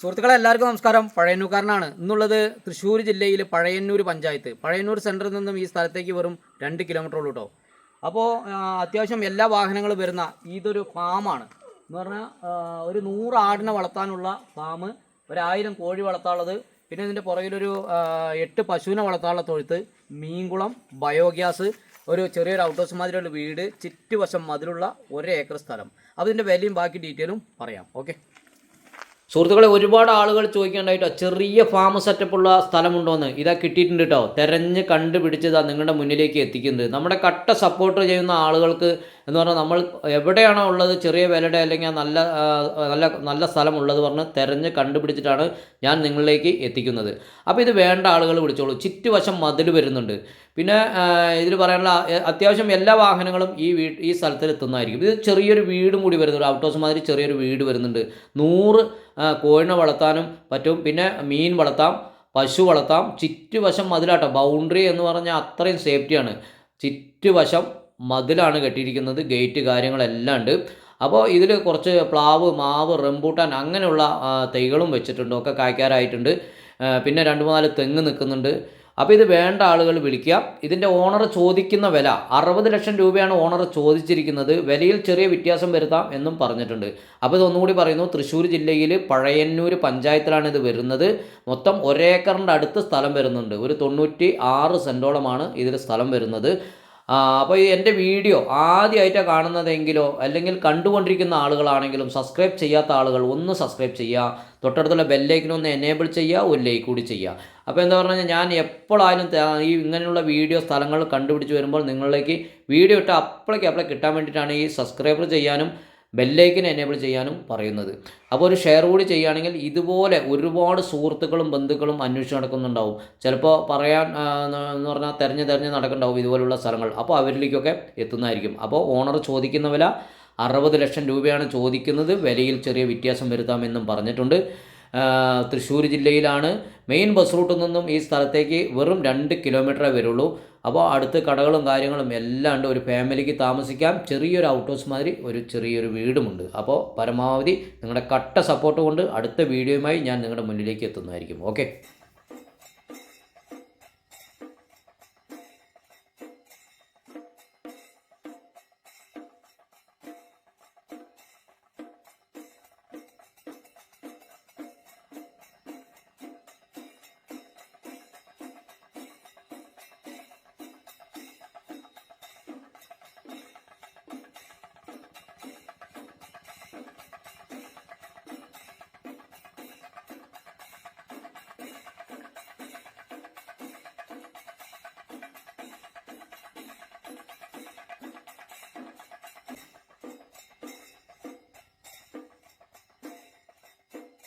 സുഹൃത്തുക്കളെ എല്ലാവർക്കും നമസ്കാരം. പഴയന്നൂർക്കാരനാണ്. ഇന്നുള്ളത് തൃശ്ശൂർ ജില്ലയിൽ പഴയന്നൂർ പഞ്ചായത്ത്. പഴയന്നൂർ സെന്ററിൽ നിന്നും ഈ സ്ഥലത്തേക്ക് വെറും രണ്ട് കിലോമീറ്റർ ഉള്ളൂ കേട്ടോ അപ്പോൾ അത്യാവശ്യം എല്ലാ വാഹനങ്ങളും വരുന്ന ഇതൊരു ഫാമാണ്. എന്ന് പറഞ്ഞാൽ ഒരു നൂറ് ആടിനെ വളർത്താനുള്ള ഫാം ഒരായിരം കോഴി വളർത്താനുള്ളത് പിന്നെ ഇതിന്റെ പുറകിലൊരു എട്ട് പശുവിനെ വളർത്താനുള്ള തൊഴുത്ത് മീൻകുളം ബയോഗ്യാസ് ഒരു ചെറിയൊരു ഔട്ട്ഹൗസ് മാതിരിയുള്ള വീട് ചുറ്റുവശം മതിലുള്ള ഒരു ഏക്കർ സ്ഥലം. അതിന്റെ വിലയും ബാക്കി ഡീറ്റെയിലും പറയാം. ഓക്കെ സുഹൃത്തുക്കളെ ഒരുപാട് ആളുകൾ ചോദിക്കാണ്ടായിട്ടോ ചെറിയ ഫാം സെറ്റപ്പുള്ള സ്ഥലമുണ്ടോയെന്ന് ഇതാ കിട്ടിയിട്ടുണ്ട് കേട്ടോ തെരഞ്ഞ് കണ്ടുപിടിച്ചതാ നിങ്ങളുടെ മുന്നിലേക്ക് എത്തിക്കുന്നത് നമ്മുടെ കട്ട സപ്പോർട്ട് ചെയ്യുന്ന ആളുകൾക്ക് എന്ന് പറഞ്ഞാൽ നമ്മൾ എവിടെയാണോ ഉള്ളത് ചെറിയ വിലയുടെ അല്ലെങ്കിൽ നല്ല നല്ല നല്ല നല്ല സ്ഥലമുള്ളത് പറഞ്ഞ് തെരഞ്ഞ് കണ്ടുപിടിച്ചിട്ടാണ് ഞാൻ നിങ്ങളിലേക്ക് എത്തിക്കുന്നത്. അപ്പോൾ ഇത് വേണ്ട ആളുകൾ വിളിച്ചോളൂ. ചുറ്റുവശം മതിൽ വരുന്നുണ്ട്. പിന്നെ ഇതിൽ പറയാനുള്ള അത്യാവശ്യം എല്ലാ വാഹനങ്ങളും ഈ വീ ഈ സ്ഥലത്തിൽ എത്തുന്നതായിരിക്കും. ഇത് ചെറിയൊരു വീടും കൂടി വരുന്നുണ്ട്. ഔട്ട് ഹൗസ് മാതിരി ചെറിയൊരു വീട് വരുന്നുണ്ട്. നൂറ് കോഴിനെ വളർത്താനും പറ്റും. പിന്നെ മീൻ വളർത്താം പശു വളർത്താം. ചുറ്റുവശം മതിലാട്ടോ. ബൗണ്ടറി എന്ന് പറഞ്ഞാൽ അത്രയും സേഫ്റ്റിയാണ് ചുറ്റുവശം മതിലാണ് കെട്ടിയിരിക്കുന്നത് ഗേറ്റ് കാര്യങ്ങളെല്ലാം ഉണ്ട്. അപ്പോൾ ഇതിൽ കുറച്ച് പ്ലാവ് മാവ് റംബൂട്ടാൻ അങ്ങനെയുള്ള തൈകളും വെച്ചിട്ടുണ്ട് ഒക്കെ കായ്ക്കാറായിട്ടുണ്ട്. പിന്നെ രണ്ട് മൂന്നാൽ തെങ്ങ് നിൽക്കുന്നുണ്ട്. അപ്പോൾ ഇത് വേണ്ട ആളുകൾ വിളിക്കുക. ഇതിന്റെ ഓണർ ചോദിക്കുന്ന വില അറുപത് ലക്ഷം രൂപയാണ് ഓണർ ചോദിച്ചിരിക്കുന്നത്. വിലയിൽ ചെറിയ വ്യത്യാസം വരുത്താം എന്നും പറഞ്ഞിട്ടുണ്ട്. അപ്പോൾ ഇതൊന്നുകൂടി പറയുന്നു തൃശ്ശൂർ ജില്ലയിൽ പഴയന്നൂർ പഞ്ചായത്തിലാണ് ഇത് വരുന്നത്. മൊത്തം ഒരേക്കറിന്റെ അടുത്ത് സ്ഥലം വരുന്നുണ്ട്. ഒരു തൊണ്ണൂറ്റി ആറ് സെന്റോളമാണ് ഇതിൽ സ്ഥലം വരുന്നത്. അപ്പോൾ ഈ എന്റെ വീഡിയോ ആദ്യമായിട്ടാണ് കാണുന്നതെങ്കിലോ അല്ലെങ്കിൽ കണ്ടുകൊണ്ടിരിക്കുന്ന ആളുകളാണെങ്കിലും സബ്സ്ക്രൈബ് ചെയ്യാത്ത ആളുകൾ ഒന്ന് സബ്സ്ക്രൈബ് ചെയ്യുക തൊട്ടടുത്തുള്ള ബെല്ലേക്കിനൊന്ന് എനേബിൾ ചെയ്യുക ഒരു ലൈക്ക് കൂടി ചെയ്യുക അപ്പോൾ എന്താ പറഞ്ഞാൽ ഞാൻ എപ്പോഴായാലും ഈ ഇങ്ങനെയുള്ള വീഡിയോ സ്ഥലങ്ങൾ കണ്ടുപിടിച്ച് വരുമ്പോൾ നിങ്ങളിലേക്ക് വീഡിയോ ഇട്ട് അപ്പോഴേക്ക് അപ്പോഴേ കിട്ടാൻ വേണ്ടിയിട്ടാണ് ഈ സബ്സ്ക്രൈബർ ചെയ്യാനും ബെല്ലൈക്കൻ എനേബിൾ ചെയ്യാനും പറയുന്നത്. അപ്പോൾ ഒരു ഷെയർ കൂടി ചെയ്യുകയാണെങ്കിൽ ഇതുപോലെ ഒരുപാട് സുഹൃത്തുക്കളും ബന്ധുക്കളും അന്വേഷിച്ച് നടക്കുന്നുണ്ടാവും. ചിലപ്പോൾ പറയാൻ എന്ന് പറഞ്ഞാൽ തിരഞ്ഞ് തിരഞ്ഞ് നടക്കുന്നുണ്ടാവും ഇതുപോലുള്ള സ്ഥലങ്ങൾ. അപ്പോൾ അവരിലേക്കൊക്കെ എത്തുന്നതായിരിക്കും. അപ്പോൾ ഓണർ ചോദിക്കുന്ന വില അറുപത് ലക്ഷം രൂപയാണ് ചോദിക്കുന്നത്. വിലയിൽ ചെറിയ വ്യത്യാസം വരുത്താമെന്നും പറഞ്ഞിട്ടുണ്ട്. തൃശ്ശൂർ ജില്ലയിലാണ് മെയിൻ ബസ് റൂട്ടിൽ നിന്നും ഈ സ്ഥലത്തേക്ക് വെറും രണ്ട് കിലോമീറ്ററേ വരുള്ളൂ അപ്പോൾ അടുത്ത് കടകളും കാര്യങ്ങളും എല്ലാം ഉണ്ട്. ഒരു ഫാമിലിക്ക് താമസിക്കാം. ചെറിയൊരു ഔട്ട് ഹൗസ് മാതിരി ഒരു ചെറിയൊരു വീടുമുണ്ട്. അപ്പോൾ പരമാവധി നിങ്ങളുടെ കട്ട സപ്പോർട്ട് കൊണ്ട് അടുത്ത വീഡിയോയുമായി ഞാൻ നിങ്ങളുടെ മുന്നിലേക്ക് എത്തുന്നതായിരിക്കും. ഓക്കെ